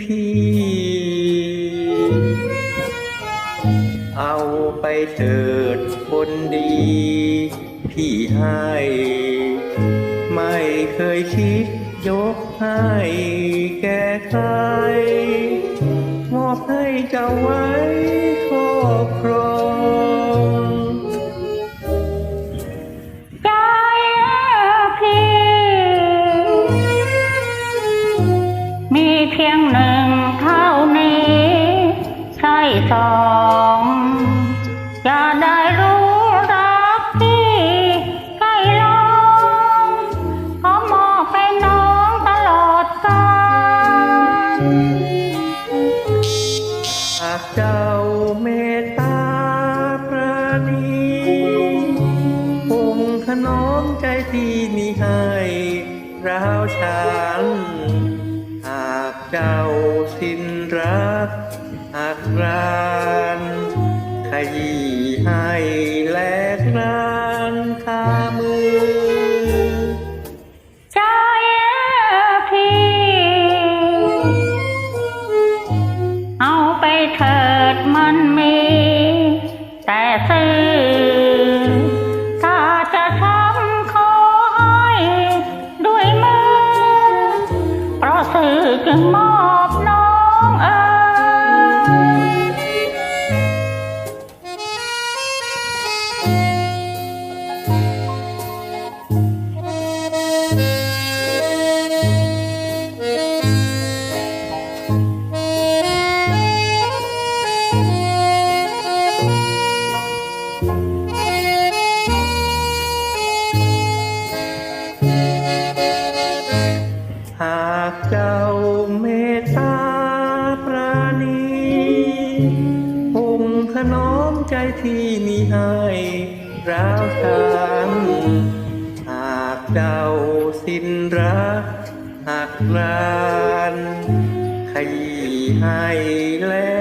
พี่ เอาไปเถิดคนดี พี่ให้ ไม่เคยคิดยกให้แก่ใคร มอบให้เจ้าไว้ สองอย่าได้รู้รักพี่ใกล้ลองขอมอบให้น้องตลอดกาลหากเจ้าเมตตาประณีคงขนอมใจพี่มีให้ราวฉันหากเจ้า กรานขยี้ให้แลกรานคามือใจพี่เอาไปเถิดมันมี แต่ซื้อถ้า เจ้าเมตตาปราณีคงขนอมใจที่มีให้ราวฉังหากเจ้าสิ้นรักหากรานขยี้ให้แลก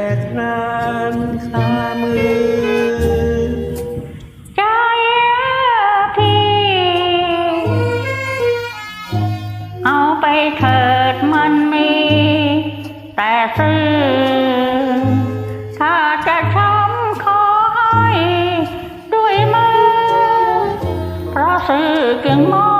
แต่ซื้อถ้าจะช้ำขอให้ด้วยมือเพราะซื้อจึงมอ